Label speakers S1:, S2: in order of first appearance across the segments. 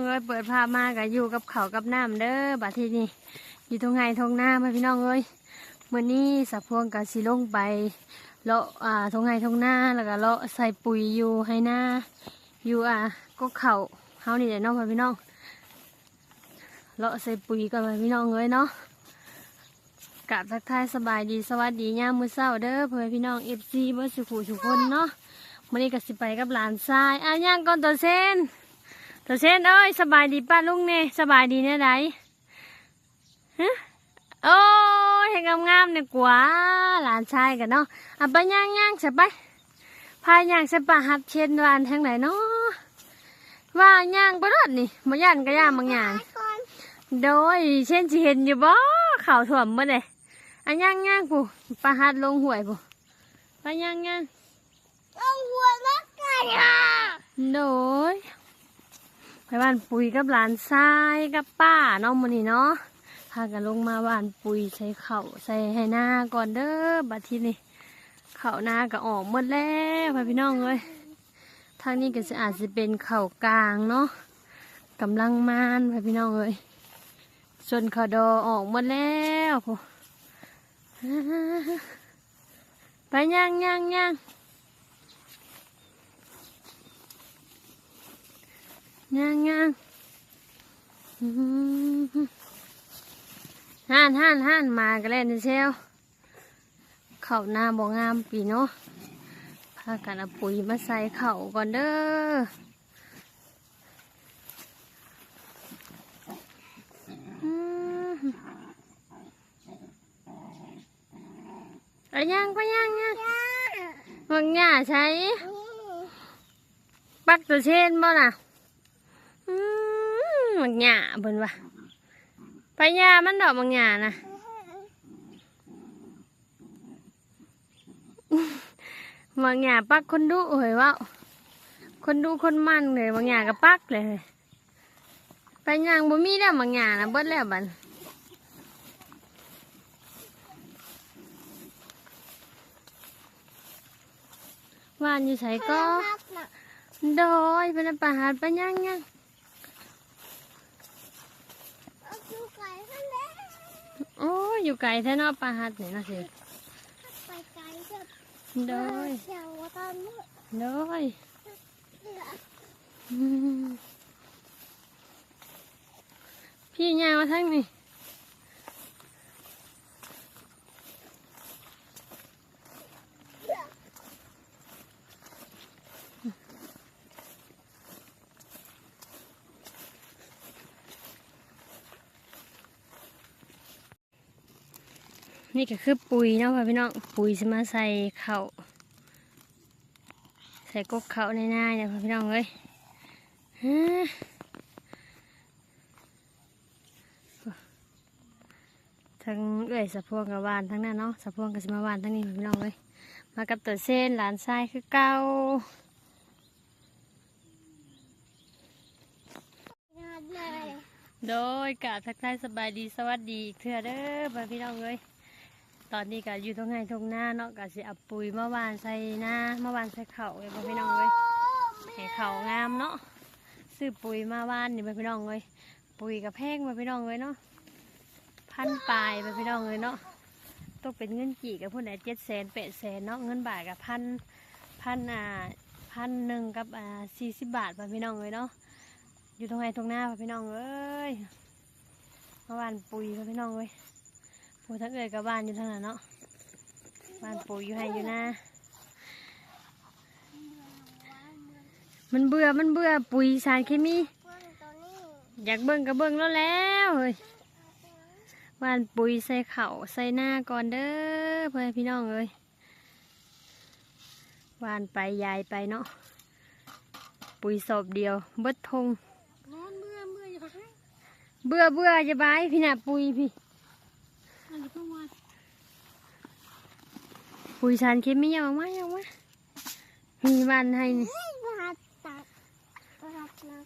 S1: องเอ้ยเปิดภาพมากับอยู่กับเขากับน้ำเด้อบัดทีนี้อยู่ตรงไงทงหน้าพ่อพี่น้องเอ้ยมื่อนี้สะพวงกับสิลงไปเลาะอ่าทงไงทงหน้าแล้วก็เลาะใส่ปุ๋ยอยู่ให้หน้าอยู่อ่าก็เขาเฮานี่แหละเน้องพ่อพี่น้องเลาะใส่ปุ๋ยกันพ่อพี่น้องเอ้ยเนาะกราบทักทายสบายดีสวัสดียามมื้อเช้าเด้อเพื่อพี่น้องเอฟซีเมื่อสุขุสุคนเนาะมื่อนี้ก็สิไปกับหลานชายอะย่างก่อนตัวเส้น ตัวเช่นเอ้ยสบายดีป้าลุงเนี่ยสบายดีเนี่ยไดฮะโอ้ยเห็นงามๆเนี่ยกว่าหลานชายกันเนาะอะไปย่างย่างๆใช่ไปพายย่างใช่ปะหัดเชนวานทางไหนเนาะว่าย่างไปรถนี่มาย่านก็ย่างบางอย่างโดยเช่นสิเห็นอยู่บ่ข่าวถ่วมมื่อเลยอะย่างย่างๆผู้ปะหัดลงห่วยผู้ไปย่างย่าง
S2: ต้องหัวนักไก่อะ
S1: ๆโดย ไปบ้านปุ๋ยกับหลานทรายกับป้าเน้องมันนี่เนาะพากันลงมาบ้านปุ๋ยใส่เข่าใส่ให้หน้าก่อนเด้อบัดทีนี้เข่าหน้าก็ออกหมดแล้วพี่น้องเอ้ยทางนี้ก็จะอาจจะเป็นเข่ากลางเนาะกำลังมานพี่น้องเอ้ยส่วนขาดอออกหมดแล้วไปย่างย่างย่าง ย่างย่างอื้อหือห่านห่านห่านมากันแล้วนี่เชลเข่าหน้าบ่งามปีเนาะพากันเอาปุ๋ยมาใส่เข่าก่อนเด้ออื้อหือไปย่างไปย่างย่างบางหญ้าใช้ ปักตัวเช่นบ่น่ะอื มบางหญ้าเบิ่นว่าไปหญ้ามันดอกบางหญ้านะบางหญ้าปักคนดุเฮ้ยเว่าคนดุคนมันเลยบางหญ้าก็ปักเลยไปย่างบ่มีแล้วบางหญ้านะเบิดแล้วบัดว่านอยู่ไสก็โดยเป็นอาหารไปย่างย่าง
S2: เอาดูไก่ข้างแล้ว
S1: โอ้อยู่ไกลแท้เนอปลาหัดนี่นะสิ
S2: ไปไก่ก็
S1: โดย
S2: เชียวตอนนี้
S1: โดยอืมพี่ยาวทั้งนี่ นี่ก็คือปุ๋ยเนาะค่ะพี่น้องปุ๋ยจะมาใส่เข่าใส่กกเขาในหน้าเนี่ยค่ะพี่น้องเอ้ยฮะทั้งเอ้ยสะพวงกับวานทั้งนั้นเนาะสะพวงกับสมาวานทั้งนี้พี่น้องเอ้ยมากับตัวเส้นหลานทรายคือเก่า
S2: งานเลย
S1: โดยกาบทักทายสบายดีสวัสดีอีกเถื่อเด้อพ่อพี่น้องเอ้ย ตอนนี้ก็อยู่ตรงไหนตรงหน้าเนาะก็สิเอาปุ๋ยมาหวานใส่หน้ามาหวานใส่เข่าเลยพี่น้องเอ้ยให้เขางามเนาะซื้อปุ๋ยมาวานนี่ไปพี่น้องเลยปุ๋ยกับแพงไปพี่น้องเลยเนาะพันปลายไปพี่น้องเลยเนาะต้องเป็นเงินกี่กับพวกไหนเจ็ดแสนแปดแสนเนาะเงินบาทกับพันพันอ่าพันหนึ่งกับอ่าสี่สิบบาทไปพี่น้องเลยเนาะอยู่ตรงไหนตรงหน้าไปพี่น้องเอ้ยมาว่านปุ๋ยไปพี่น้องเลย ปุ๋ยทั้งเอ่ยกับบ้านอยู่ทางนั้นเนาะ บ้านปุ๋ยอยู่ให้อยู่หน้ามันเบื่อ มันเบื่อ ปุ๋ยสารเคมี
S2: เพื่อนตัวนี้
S1: อยากเบิ่งก็เบิ่งแล้วแล้วเฮ้ยหวานปุ๋ยใส่เข่าวใส่หน้าก่อนเด้อเพื่อนพี่น้องเอ้ยหวานไปยายไปเนาะ ปุ๋ยศพเดียว เบิดทง
S2: งานเมื่อเมื่ออย่าไปให้
S1: เบื่อเบื่อจะบายพี่น่ะปุ๋ยพี่
S2: อันนี้เพิ่งมา
S1: ปุ๋ยสารเคมีเอามาเอามามีวันให้นี่
S2: เฮ้ยมาตัดมาตัดนะ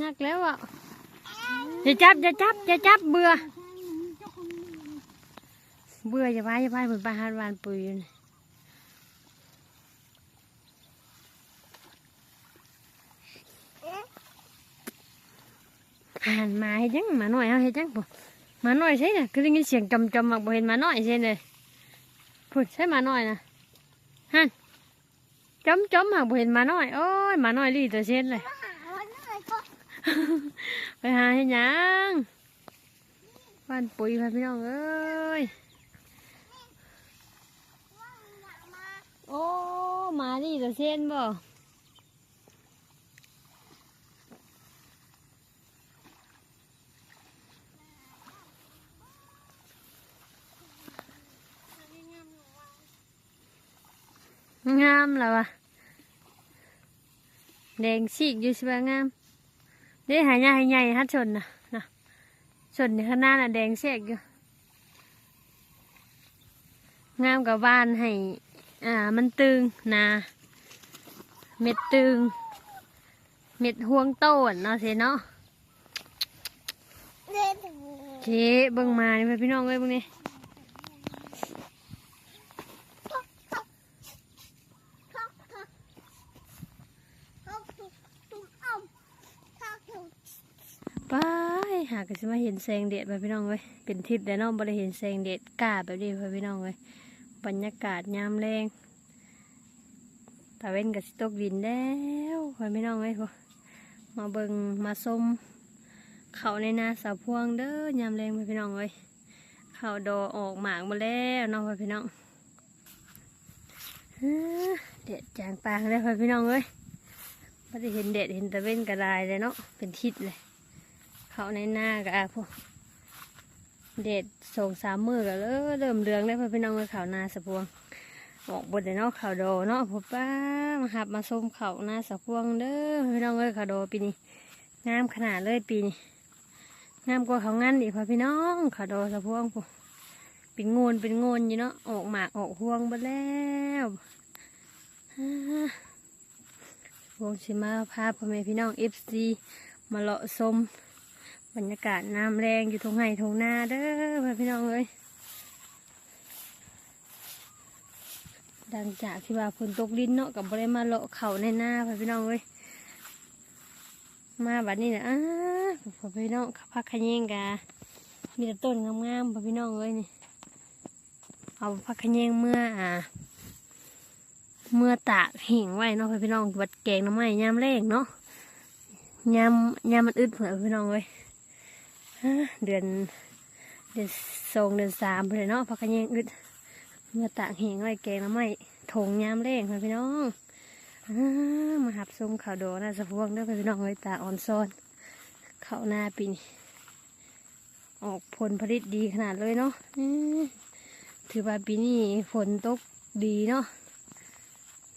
S1: นักแล้วอะอย่าจับอย่าจับอย่าจับเบื่อ เบื่อจะไปจะไปเหมือนปลาหาดหวานปุ๋ยอยู่นี่
S2: เอ๊ะ
S1: อ่านมาเฮ็ดหยังหมาน้อยเอาเฮ็ดหยังบ่หมาน้อยใช่น่ะคือได้ยินเสียงจำจำๆมักบ่เห็นหมาน้อยใช่เลย พูดใช่หมาน้อยนะฮันจำจำๆมักบ่เห็นหมาน้อยโอ้ยหมาน้อยลีตัวเช่นเลย
S2: มาหาวันเลยก็
S1: ไปหาเฮ็ดหยังบ้านปุ๋ยค่ะพี่น้องเอ้ย
S2: ว่าอยากมา
S1: โอ้หมาลีตัวเช่นบ่
S2: เรียนงานหนูว่างา
S1: มแล้ววะแดงฉีกอยู่ใช่ไหมงามเด้หายใหญ่หายใหญ่ฮัดชนนะนะชนในข้างหน้าน่ะแดงเสกอยู่งามกับบ้านให้อ่ามันตึงนะเม็ดตึง เม็ดห่วงโต้นเนาะเสเนาะ
S2: เรียนถึง
S1: เจ๊เบิ่งมานี่พี่น้องเอ้ยเบิ่งนี่
S2: ท็อกท็อกท็อกท็อกท็อกตุ๊กตุ๊กอ้อมท็อกตุ๊ก
S1: ไปหาก็สิมาเห็นแสงแดดไปพี่น้องเอ้ยเป็นทิศแต่น้องบ่ได้เห็นแสงแดดกล้าแบบนี้ไปพี่น้องเอ้ยบรรยากาศยามแรงตะเว้นกับสิตกดินแล้วไปพี่น้องเอ้ยพอมาเบิงมาชมเขาในนาสาวพวงเด้อยามแรงไปพี่น้องเอ้ยเขาดอออกหมากมาแล้วน้องไปพี่น้องเด็ดจางปางเลยไปพี่น้องเอ้ยไม่ได้เห็นเด็ดเห็นตะเว้นกระดายเลยเนาะเป็นทิศเลย เขาในหน้าก็อะพวกเด็ดส่งสามมือก็เริ่มเริ่มเรืองได้พ่อพี่น้องเลยเขานาสะพวงออกบนเดนาะเขาโดเนาะพ่อป้ามาหับมาส้มเขานาสะพวงเด้อพี่น้องเลยเขาโดปีนี้งามขนาดเลยปีนี้งามกว่าเขางั้นอีกพ่อพี่น้องเขาโดสะพวงพวกเป็นงูนเป็นงูนอยู่เนาะออกหมากออกห่วงไปแล้วฮ่าพวงชิมาพาพ่อแม่พี่น้องเอฟซีมาเลาะชม บรรยากาศน้ำแรงอยู่ทงไห่ทงนาเด้อพี่น้องเอ้ยดังจากที่ว่าฝนตกดินเนาะกับบริมาเลาะเข่าในนาพี่น้องเอ้ยมาบัดนี้นะอ้าพี่น้องพักขะแยงกามีแต่ต้นงามๆพี่น้องเอ้ยนี่เอาพักขะแยงเมื่ออ่าเมื่อตากหิ่งไว้เนาะพี่น้องวัดแกงน้ำไม้ยามแรงเนาะยามยามมันอึดเผื่อพี่น้องเอ้ย เดือนเดือนสองเดือนสามเลยเนาะพักกันยังอึดเมื่อตากเหงไว้แกงแล้วไม่ถงยามเร่งพี่น้องอมาหับส้มข่าวโดนะสะพวงด้อพี่น้องไว้ตาอ่อนซ้อนข้าวหน้าปีนี้ออกผลผลิตดีขนาดเลยเนาะถือว่าปีนี้ฝนตกดีเนาะ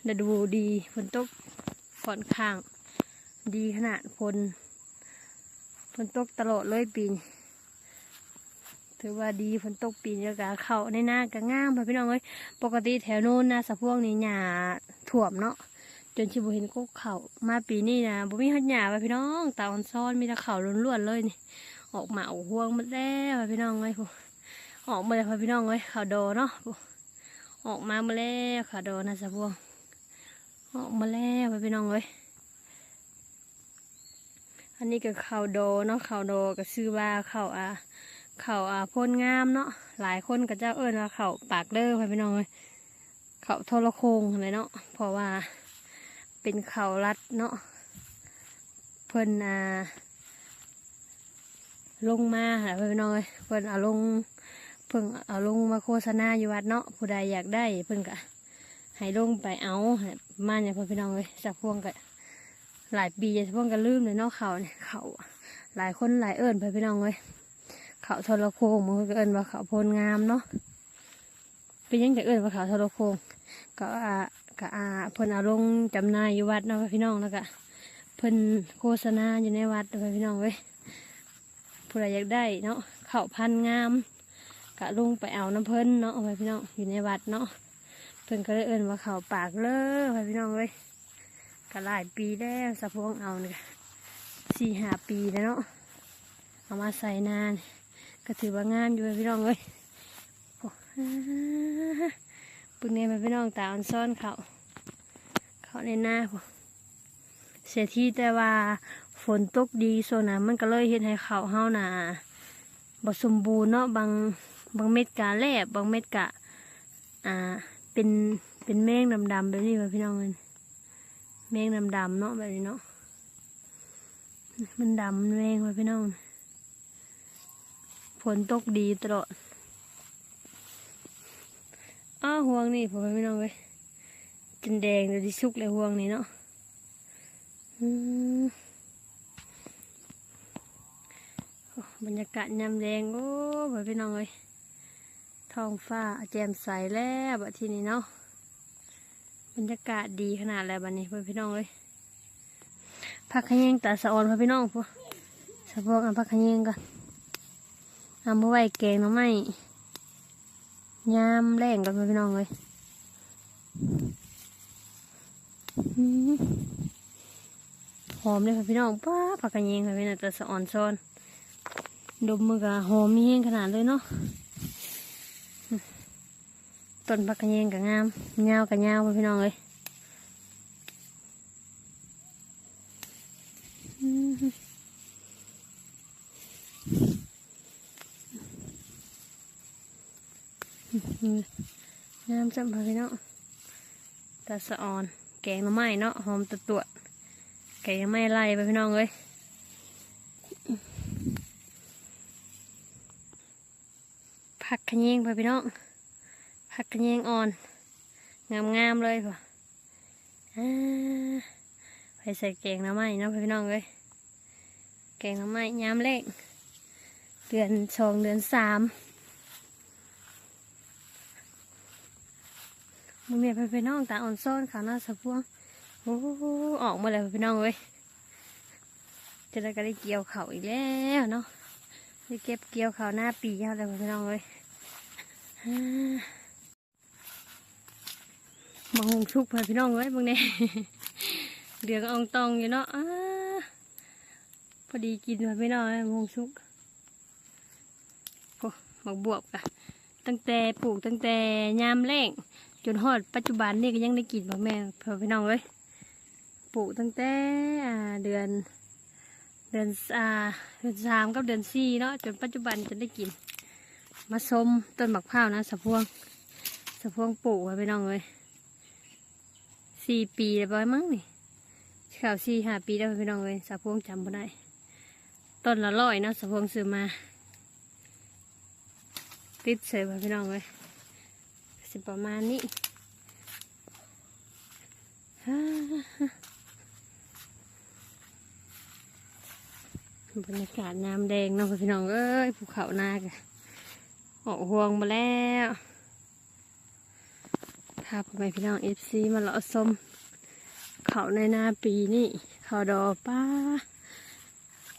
S1: ฤดูดีฝนตกค่อนข้าง ดีขนาดฝน นตกตลอดเลยปีนถือว่าดีฝนตกปีนี้ก็เขาในหน้าก็งามค่ะพี่น้องเอ้ยปกติแถวโน้นนะสะพวงนี่หญ้าถ่วมเนาะจนชิบุเห็นก็เขามาปีนี้นะบ่มีหัดหญ้าค่ะพี่น้องตาออนซ้อนมีต่เขาล้วนๆเลยนี่ ออกมาเอห่วงมดแล้วค่ะพี่น้องเอ้ยออกมาแล้วค่ะพี่น้องเอ้ยเขาโดเนาะออกมามาแล้วเขาโดนะสะพวงออกมาแล้วค่ะพี่น้องเอ้ย อันนี้ก็ข้าวโดเนาะข้าวโดก็ชื่อว่าข้าวอ่าข้าวอ่าพ่นงามเนาะหลายคนก็เจ้าเอิ้นว่าข้าวปากเด้อพี่น้องเลยข้าวโทรโคงอะไรเนาะเพราะว่าเป็นข้าวรัดเนาะเพิ่นอ่าลงมาค่ะพี่น้องเลยเพิ่นเอาลงเพิ่งเอาลงมาโฆษณาอยู่วัดเนาะผู้ใดอยากได้เพิ่นก็ให้ลงไปเอามาเนี่ยพี่น้องเลยสักพวงก็ หลายปีจะพ่งกันลืมเลยนาะเขาเนี่ยเขาหลายคนหลายเอิญไปพี่น้องเลยเขาทรโคงมันก็เอิญว่าเขาโพลงามเนาะเป็นยังจะเอิญว่าเขาทรโคงก็อ่าก็อ่าเพิ่นเอาลงจำนายอยู่วัดเนาะพี่น้องแล้วก็เพิ่นโฆษณาอยู่ในวัดเนาะพี่น้องเว้ยผู้ใดอยากได้เนาะเขาพันงามก็ลุงไปเอาน้ำเพิ่นเนาะไปพี่น้องอยู่ในวัดเนาะเพิ่นก็เลยเอิญว่าเขาปากเลยไปพี่น้องเว้ย ก็หลายปีแล้วสะพวงเอาเนี่ยสี่ห้าปีแล้วเนาะเอามาใส่นาน ก็ถือว่างามอยู่พี่น้องเลยโอ้ปึงเนี่ยมาพี่น้องตาอันซ่อนเขาเขาในหน้าพวกเสียทีแต่ว่าฝนตกดีส่วนะมันก็เลยเฮ็ดให้เขาเฮาน่ะบ่สมบูรณ์เนาะบางบางเม็ดกะแลบบางเม็ดกะ อ่าเป็นเป็นแมงดำๆแบบนี้ว่าพี่น้องเอ้ย แมงดำๆเนาะแบบนี้เนาะมันดำแมงว่าพี่น้องฝนตกดีตลอดอ้าห่วงนี่ผมไปพี่น้องเว้ยจนแดงเลยที่สุกเลยห่วงนี่เนาะอืมบรรยากาศยามแดงโอ้พ่อพี่น้องเว้ยท้องฟ้าแจ่มใสแล้วบัดทีนี้เนาะ รรยากาศดีขนาดแล้วบัดนี้พ่อพี่น้องเว้ยพักขยิงตาสะออนพ่อพี่น้องพ่อสะพวกอันพักขยิงกันเอามาไว้แกงน้ำไม้ยามแรงกันพี่น้องเลยหอมเลยค่ะพี่น้องป้าผักกระเยงค่ะพี่น้องแต่สะอ่อนซ้อนดมมือกะหอมมีแห้งขนาดเลยเนาะ ต้นผักกระเยงกับงามเงากับเงาพี่น้องเลยอื้อน้ำจำพาพี่เนาะตาสะออน แกงหน้ำไม้เนาะหอมตะตัวแกงไม้ไล่ไปพี่น้องเลยผักขะแยงไปพี่น้อง ผักขะแยงอ่อน งามๆเลยพ่ออ่าไปใส่แกงน้ำไม้เนาะพี่น้องเลยแกงน้ำไม้ยามเล็กเดือนสองเดือนสามมึงเนี่ยไปไปน้องตาอ่อนซ่อนขาหน้าสะพวงโอ้ออกมาเลยไปน้องเว้ยจะได้ก็ได้เกี่ยวเขาอีกแล้วเนาะได้เก็บเกี่ยวเขาหน้าปีเขาเลยไปน้องเว้ย มังหงชุกไปพี่น้องเว้ยมึงเนี่เดือดอองตองอยู่เนาะอ่าพอดีกินไปพี่น้องเว้ยมังหงชุกโอ้หมกบวบกะตั้งแต่ปลูกตั้งแต่ยามแรงจนฮอดปัจจุบันนี่ก็ยังได้กินบ่แม่เพื่อพี่น้องเลยปลูกตั้งแต่เดือน เดือนอ่าเดือนสามกับเดือนสี่เนาะจนปัจจุบันจะได้กินมาชมต้นบักพร้าวนะสะพวงสะพวงปลูกไว้พี่น้องเลย สี่ปีแล้วบ่มั้งนี่ข่าวสี่ห้าปีแล้วพี่น้องเลยสะพวงจำบ่ได้ต้นละร้อยเนาะสะพวงซื้อมา ติดเสยไว้พี่น้องเลยสิประมาณนี้ฮ่าบรรยากาศน้ำแดงเนาะพี่น้องเอ้ยภูเขานากะออกห่วงมาแล้ว พาพ่อแม่พี่น้องเอฟซีมาเลาะส้มเขาในนาปีนี่เขาดอกป้า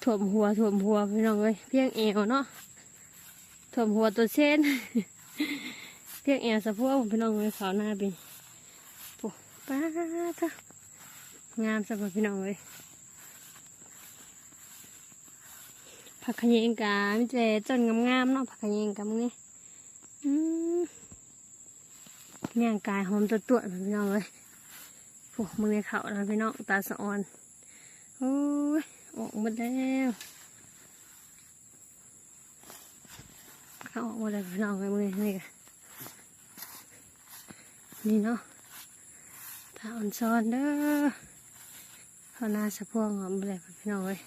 S1: ถ่วมหัวถ่วมหัวพี่น้องเอ้ยเพียงเอวเนาะถ่วมหัวตัวเช่นเพียงแอร์สะพวกพี่น้องเลยเขาหน้าปีปุ๊ป้าจ้ะงามสำหรับพี่น้องเลยผักขะเยงกาไม่เจต้นงามๆเนาะผักขะเยงกามึงนี่อืม เนี่ยกายหอมตัวตัวๆพี่น้องเลยโอ้มึงในเขาแล้วพี่น้องตาสะออนโอ้ยออกหมดแล้วเขาออกหมดแล้วพี่น้องเลยมึงนี่นี่กะนี่เนาะถ้าอ่อนซ้อนเด้อเขาหน้าสะพวงหอมเลยพี่น้องเลย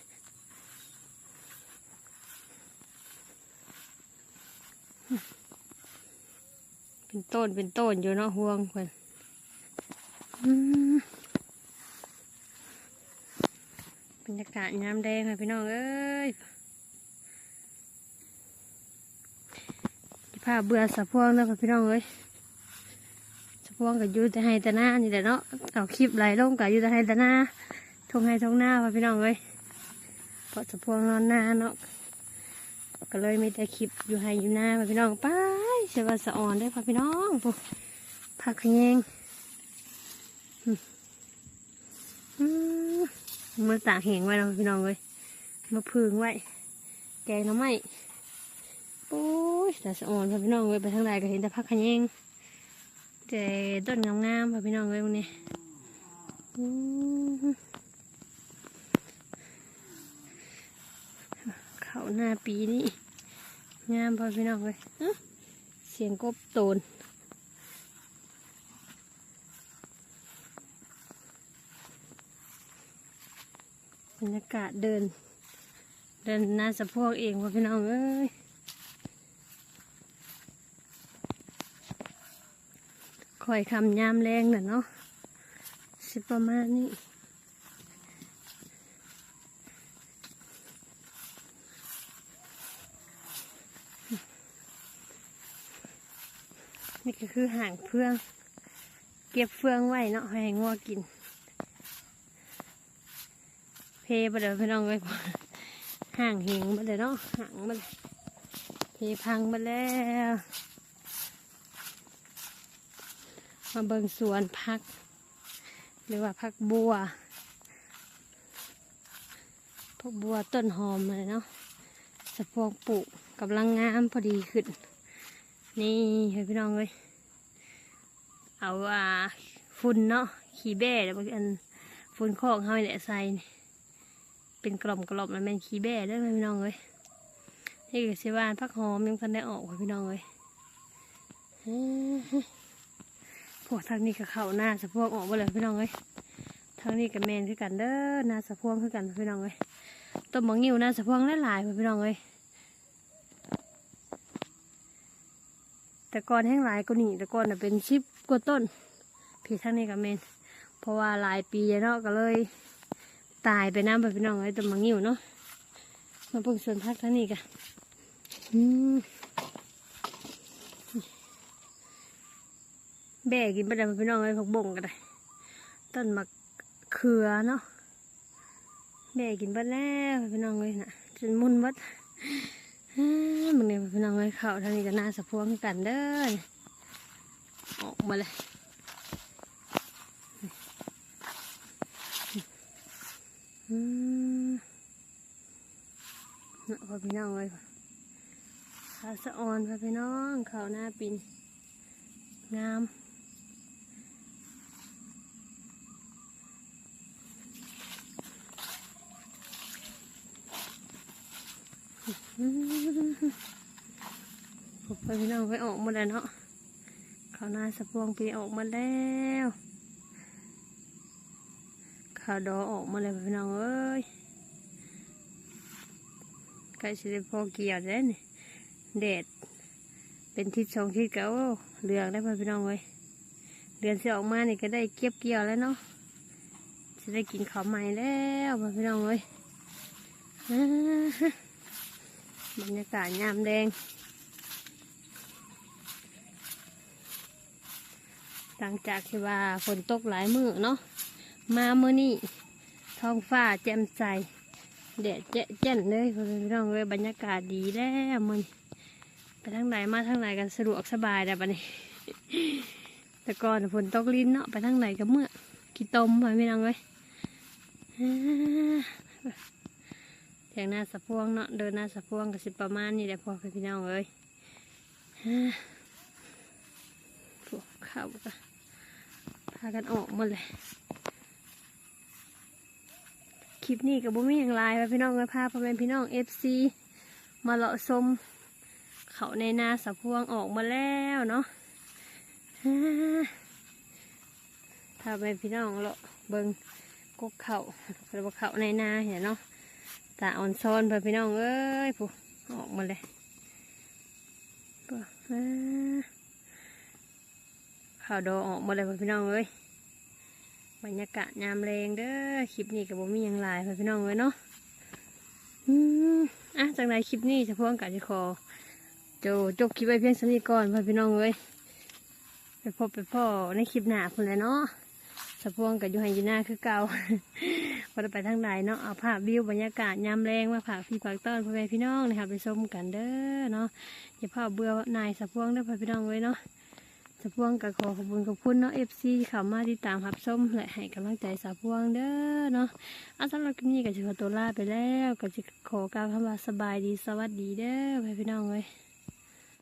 S1: เป็นต้นเป็นต้นอยู่เนาะห่วงเพิ่นอืมบรรยากาศน้ำแดงค่ะพี่น้องเอ้ยผ้าเบื่อสะพวงแล้วค่ะพี่น้องเอ้ยสะพวงกับยูแต่ให้แต่หน้านี่แหละเนาะเอาคลิปไหลลงกับยูแต่ให้แต่หน้าทงให้ทงหน้าพ่อพี่น้องเลยเพราะสะพวงนอนหน้าเนาะก็เลยมีแต่คลิปอยู่ให้อยู่หน้าพ่อพี่น้องไป เสว่าสะอ่อนได้พ่อพี่น้องปุ๊ผักขยงมือตากแห้งไว้แล้วพ่อพี่น้องเลยมาพึ่งไว้ แกงน้ำไม้โอ้ยแต่สะอ่อนพ่อพี่น้องเลยไปทางใดก็เห็นแต่ผักขะแยงเจต้นงามๆค่ะพี่น้องเลยวันนี้เขาหน้าปีนี้งามพอพี่น้องเลย เสียงกบโตนบรรยากาศเดิน เดินหน้าสะโพกเองพอพี่น้องเอ้ยคอยคำยามแรงน่ะเนาะสิประมาณนี้ นี่ก็คือห่างเฟือง เก็บเฟืองไว้เนาะให้งัวกิน เพบเดี๋ยวพี่น้องเลยห่างเหงมาเลยเนาะห่างมาเลยเพพังมาแล้ว มาเบิงสวนพัก หรือว่าพักบัวพักบัวต้นหอมเลยเนาะสะพวงปลูกกำลังงามพอดีขึ้น นี่เฮ้ยพี่น้องเลยเอาอ่าฝุ่นเนาะขี้แบ่แล้วบางอันฝุ่นคอกเฮาเนี่ยใส่เป็นกล่อมกล่อมมันเป็นขี้แบ่เด้อพี่น้องเลยนี่ก็สิวานพักหอมยังทันได้ออกค่ะพี่น้องเลยพวกทางนี้ก็เข้าหน้าสะพวงออกมาเลยพี่น้องเลยทางนี้ก็แมนคือกันเด้อหน้าสะพวงคือกันพี่น้องเลยต้นมะงิ้วหน้าสะพวงหลายๆพี่น้องเลย แต่ก่อนแห้งหลายก็นี่แต่ก่อนเป็นชิปกว่าต้นพี่ทั้งนี้กับเมนเพราะว่าหลายปีเนาะก็เลย ตายไปน้ำไปพี่น้องไอ้ตัวมังงิวเนาะมาเพิ่งส่วนพักทั้งนี้กันอืมแบ่กินไปได้พี่น้องไอ้ผักบ่งกันเลยต้นมะเขือเนาะแบ่กินไปแล้วพี่น้องเลยนะจนมุนวัด มันเนี่ยพี่น้องเลยเขาทางนี้ก็น่าสะพวงกันเด้อออกมาเลยอืมเนาะพอพี่น้องเลยขาสะออนพอพี่น้องเขาหน้าปินงามอืม ผมไปพี่น้องไปออกมาแล้วเนาะเขาวหน้าสะพวงปีออกมาแล้วขาวดอออกมาเลยพี่น้องเอ้ยใกล้สิได้พอเกี่ยวแล้วนี่แดดเป็นทิศสองทิศเก่าเรืองได้พี่น้องเอ้ยเดือนสิออกมานี่ก็ได้เก็บเกี่ยวแล้วเนาะจะได้กินข้าวใหม่แล้วพี่น้องเอ้ย บรรยากาศยามแดง หลังจากที่ว่าฝนตกหลายมือเนาะ มาเมื่อนี้ท้องฟ้าแจ่มใสแดดแจ๊ะแจ่นเลยพี่น้องเลยบรรยากาศดีแล้วมันไปทางไหนมาทางไหนกันสะดวกสบายแต่บัดนี้ แต่ก่อนฝนตกลิ้นเนาะไปทางไหนก็เมื่อกี่ตมไปพี่น้องเลย อ่าเถียงหน้าสะพวงเนาะเดินหน้าสะพวงก็สิประมาณนี้แหละพอพี่น้องเลยอ่าพวกเขาก็พากันออกหมดเลยคลิปนี้กับบุ้มีอย่างไรไปพี่น้องเลยพาพ่อแม่พี่น้องเอฟซีมาเลาะชมเขาในนาสะพวงออกมาแล้วเนาะพาไปพี่น้องเลาะเบิงกกเขาหรือว่าเขาในนาเห็นเนาะ ตาอ่อนซ้อนไปพี่น้องเอ้ยผู้ออกมาเลยข่าวดอออกมาเลยพี่น้องเอ้ยบรรยากาศยามแรงเด้อคลิปนี้กับผมมีอย่างไรพี่น้องเลยเนาะอืมอะจากในคลิปนี้เฉพาะกาจะขอโจจบคลิปไว้เพียงสำนี้ก่อนพี่น้องเอ้ยไปพบไปพ่อในคลิปหน้าคนเลยเนาะสะพวงกับยูไฮยูน่าคือเก่า พอได้ไปทางไหนเนาะเอาภาพวิวบรรยากาศยามแรงมาฝากพี่ฝากต้อนพ่อแม่พี่น้องนะครับไปชมกันเด้อเนาะอย่าพ่อเบื่อนายสะพวงเด้อพี่น้องเว้เนาะสะพวงกับขอขอบคุณขอบคุณเนาะเอฟซีที่เข้ามาติดตามรับชมและให้กำลังใจสะพวงเด้อเนาะเอาสำหรับคลิปนี้ก็จะขอตัวลาไปแล้วก็จะขอกล่าวคำว่าสบายดีสวัสดีเด้อไปพี่น้องเลย